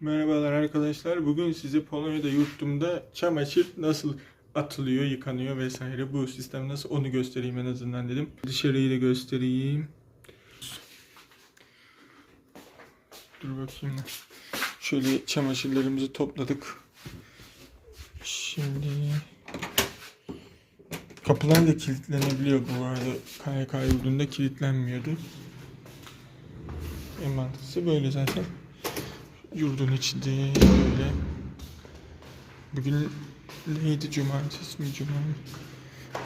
Merhabalar arkadaşlar. Bugün size Polonya'da yurttumda çamaşır nasıl atılıyor, yıkanıyor vesaire bu sistem nasıl onu göstereyim en azından dedim. Dışarıyı da göstereyim. Dur bakayım. Şöyle çamaşırlarımızı topladık. Şimdi kapılar da kilitlenebiliyor bu arada. KYK yurdunda kilitlenmiyordu. En mantıklısı böyle zaten. Yurdun içinde böyle. Bugün neydi cumartesi mi cuma?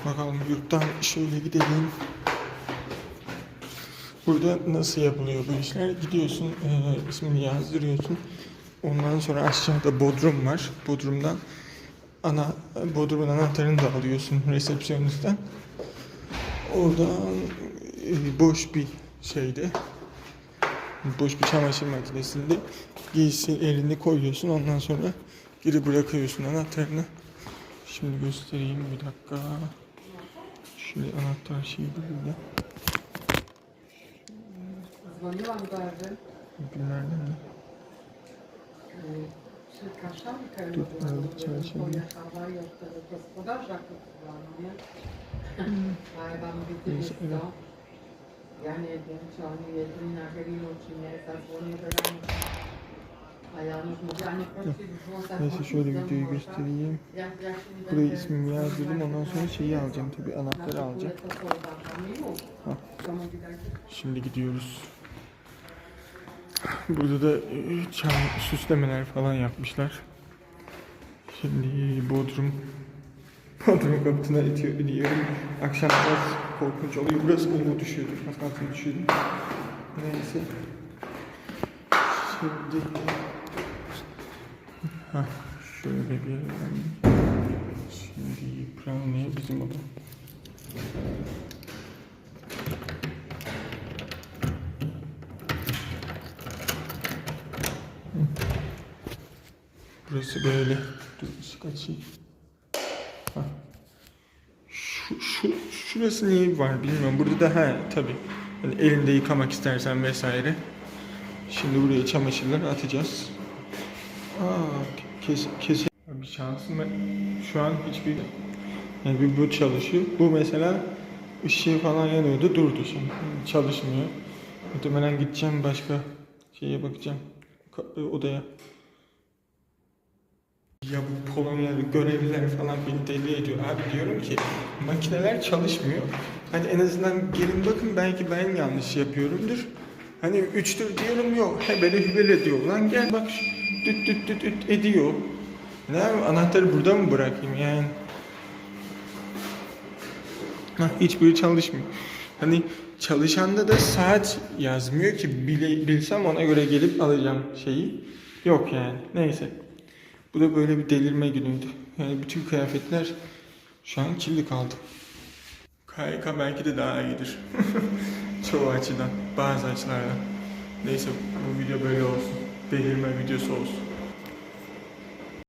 Bakalım yurttan şöyle gidelim. Burada nasıl yapılıyor bu işler? Gidiyorsun, e, ismini yazdırıyorsun. Ondan sonra aşağıda bodrum var. Bodrumdan ana bodrumun anahtarını da alıyorsun resepsiyonistten. Oradan e, boş bir şeyde boş bir çamaşır makinesinde giysi elini koyuyorsun ondan sonra geri bırakıyorsun anahtarını. Şimdi göstereyim bir dakika. Şöyle anahtar şeyi burada. Günlerden de. y, przy kaszankę Tu robiła, nawet Neyse şöyle videoyu göstereyim. Buraya ismimi yazdırdım ondan sonra şeyi alacağım tabii na anahtarı alacağım. Ha. Şimdi gidiyoruz. Burada da e, çam süslemeler falan yapmışlar. Şimdi Bodrum Bodrum kapısına itiyor, iniyorum. Akşam biraz korkunç oluyor. Burası umu düşüyordu. Kalsın düşüyordu. Neyse. Şimdi Şöyle bir yerden. Şimdi Brownie bizim oda. Burası böyle. Dur ışık açayım. Hah. Şu, şu, şurası niye var bilmiyorum. Burada da ha tabi. Hani elinde yıkamak istersen vesaire. Şimdi buraya çamaşırları atacağız. Aa, kes, kes. Bir şansım şu an hiçbir yani bir bu çalışıyor. Bu mesela ışığı falan yanıyordu durdu şimdi. Çalışmıyor. Muhtemelen gideceğim başka şeye bakacağım. Ka- Odaya. Ya bu Polonyalı görevliler falan beni deli ediyor. Abi diyorum ki makineler çalışmıyor. Hani en azından gelin bakın belki ben yanlış yapıyorumdur. Hani üçtür diyorum yok. Hebele hübele diyor. Lan gel bak şu düt düt düt düt ediyor. Ne anahtarı burada mı bırakayım yani? Hah, hiçbiri çalışmıyor. Hani çalışanda da saat yazmıyor ki bile, bilsem ona göre gelip alacağım şeyi. Yok yani. Neyse. Bu da böyle bir delirme günüydü. Yani bütün kıyafetler şu an kirli kaldı. KYK belki de daha iyidir. Çoğu açıdan, bazı açılardan. Neyse bu video böyle olsun. Delirme videosu olsun.